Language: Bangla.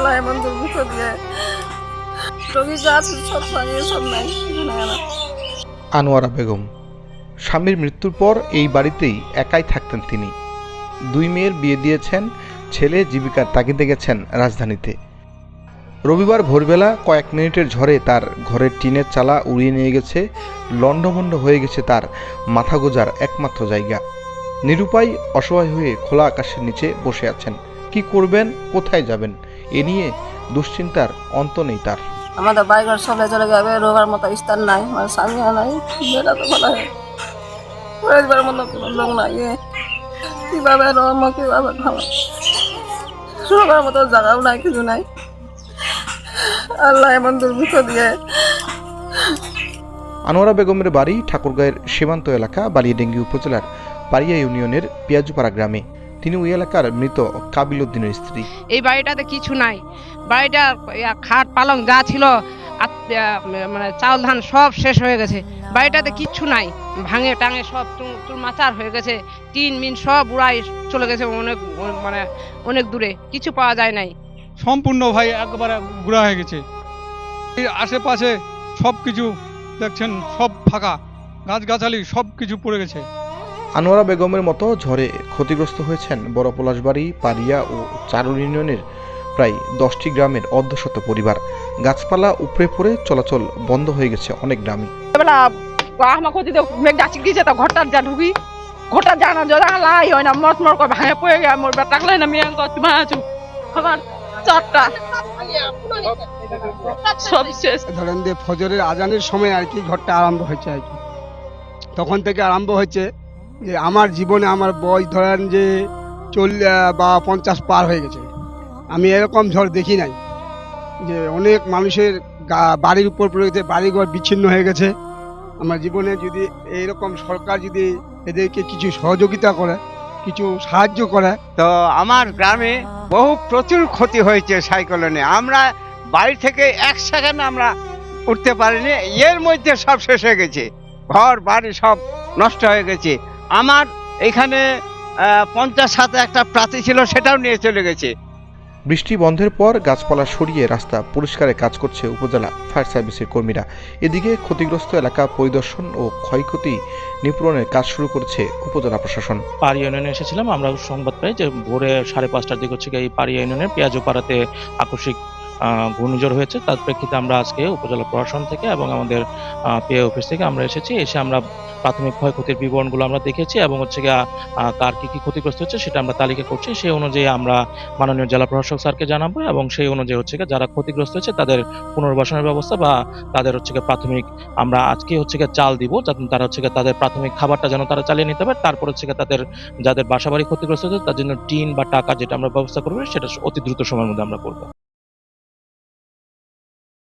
আল্লাহ এমন দুর্ভিক্ষ দিয়ে রোগী যা আছে সব সব নাই আনোয়ারা বেগম, স্বামীর মৃত্যুর পর এই বাড়িতেই একাই থাকতেন তিনি। দুই মেয়ের বিয়ে দিয়েছেন, ছেলে জীবিকার তাগিদে গেছেন রাজধানীতে। রবিবার ভোরবেলা কয়েক মিনিটের ঝড়ে তার ঘরের টিনের চালা উড়িয়ে নিয়ে গেছে, লণ্ডভণ্ড হয়ে গেছে তার মাথা গোজার একমাত্র জায়গা। নিরুপায় অসহায় হয়ে খোলা আকাশের নিচে বসে আছেন। কি করবেন, কোথায় যাবেন? এ নিয়ে দুশ্চিন্তার অন্ত নেই তার। আমাদের বাইকর সবাই চলে যাবে রোগার মতো স্থান নাই আমার স্বামী নাই মেয়েটা তো ভালো হয়। করে দিবার মতো লোক নাই কীভাবে রম কীভাবে খাব রোগার মতো জায়গাও নাই কিছু নাই। আল্লাহ এমন দুর্ভিক্ষ দিয়ে। আনোয়ারা বেগমের বাড়ি ঠাকুরগাঁয়ের সীমান্ত এলাকা বালিয়াডেঙ্গি উপজেলার পারিয়া ইউনিয়নের পিয়াজুপাড়া গ্রামে। তিনি ওই এলাকার মৃত কাবিল উদ্দিনের স্ত্রী। এই বাড়িটাতে কিছু নাই। বাড়িটা খাট পালং যা ছিল মানে চাল ধান সব শেষ হয়ে গেছে। বাড়িটাতে কিচ্ছু নাই। ভাঙে টাঙে সব চুরমাচার হয়ে গেছে। টিন মিন সব উড়াই চলে গেছে অনেক মানে অনেক দূরে। কিছু পাওয়া যায় নাই। সম্পূর্ণ ভাই একবারে গুড়া হয়ে গেছে। আশেপাশে সব কিছু দেখছেন সব ফাঁকা। গাছগাছালি সব কিছু পড়ে গেছে। আনোয়ারা বেগমের মতো ঝড়ে ক্ষতিগ্রস্ত হয়েছেন বড় পলাশবাড়ি পারিয়া ও চারুল ইউনিয়নের প্রায় দশটি গ্রামের অর্ধশত পরিবার। গাছপালা উপড়ে পড়ে চলাচল বন্ধ হয়ে গেছে অনেক গ্রামে। ঘরটার যা ঢুকি। জানা লাই হয় না মত মর করে ভাঙে পড়ে গিয়ে মোর না মেয়ে আছো চারটা। সব শেষ। ধরেন যে ফজরের আজানের সময় আর কি ঘরটা আরম্ভ হয়েছে আর কি। তখন থেকে আরম্ভ হয়েছে। আমার জীবনে আমার বয়স ধরেন যে চল বা পঞ্চাশ পার হয়ে গেছে। আমি এরকম ঝড় দেখি নাই যে অনেক মানুষের বাড়ির উপর পড়ে গেছে, বাড়িঘর বিচ্ছিন্ন হয়ে গেছে। আমার জীবনে যদি এইরকম সরকার যদি এদেরকে কিছু সহযোগিতা করে, কিছু সাহায্য করে, তো আমার গ্রামে বহু প্রচুর ক্ষতি হয়েছে সাইক্লোনে। আমরা বাড়ি থেকে এক সেকেন্ড আমরা উঠতে পারিনি, এর মধ্যে সব শেষ হয়ে গেছে। ঘর, বাড়ি সব নষ্ট হয়ে গেছে। আমার এখানে পঞ্চাশ সাথে একটা প্রার্থী ছিল সেটাও নিয়ে চলে গেছে। বৃষ্টি বন্ধের পর গাছপালা সরিয়ে রাস্তা পরিষ্কারের কাজ করছে উপজেলা ফায়ার সার্ভিসের কর্মীরা। এদিকে ক্ষতিগ্রস্ত এলাকা পরিদর্শন ও ক্ষয়ক্ষতি নিপূরণের কাজ শুরু করেছে উপজেলা প্রশাসন। পাড়ি ইউনিয়নে এসেছিলাম আমরা সংবাদ পাই যে ভোরে সাড়ে পাঁচটার দিকে হচ্ছে গিয়ে এই পাড়ি ইউনিয়নের পেঁয়াজোপাড়াতে আকস্মিক ঘূর্ণিঝড় হয়েছে। তার প্রেক্ষিতে আমরা আজকে উপজেলা প্রশাসন থেকে এবং আমাদের পেয়ে অফিস থেকে আমরা এসেছি। এসে আমরা প্রাথমিক ক্ষয়ক্ষতির বিবরণগুলো আমরা দেখেছি এবং হচ্ছে গিয়ে কার কি কি ক্ষতিগ্রস্ত হচ্ছে সেটা আমরা তালিকা করছি। সেই অনুযায়ী আমরা মাননীয় জেলা প্রশাসক স্যারকে জানাব এবং সেই অনুযায়ী হচ্ছে গিয়ে যারা ক্ষতিগ্রস্ত হচ্ছে তাদের পুনর্বাসনের ব্যবস্থা বা তাদের হচ্ছে গিয়ে প্রাথমিক আমরা আজকে হচ্ছে গিয়ে চাল দিব যাতে তারা হচ্ছে গিয়ে তাদের প্রাথমিক খাবারটা যেন তারা চালিয়ে নিতে পারে। তারপর হচ্ছে গিয়ে তাদের, যাদের বাসাবাড়ি ক্ষতিগ্রস্ত হচ্ছে তার জন্য টিন বা টাকা যেটা আমরা ব্যবস্থা করব সেটা অতি দ্রুত সময়ের মধ্যে আমরা করব।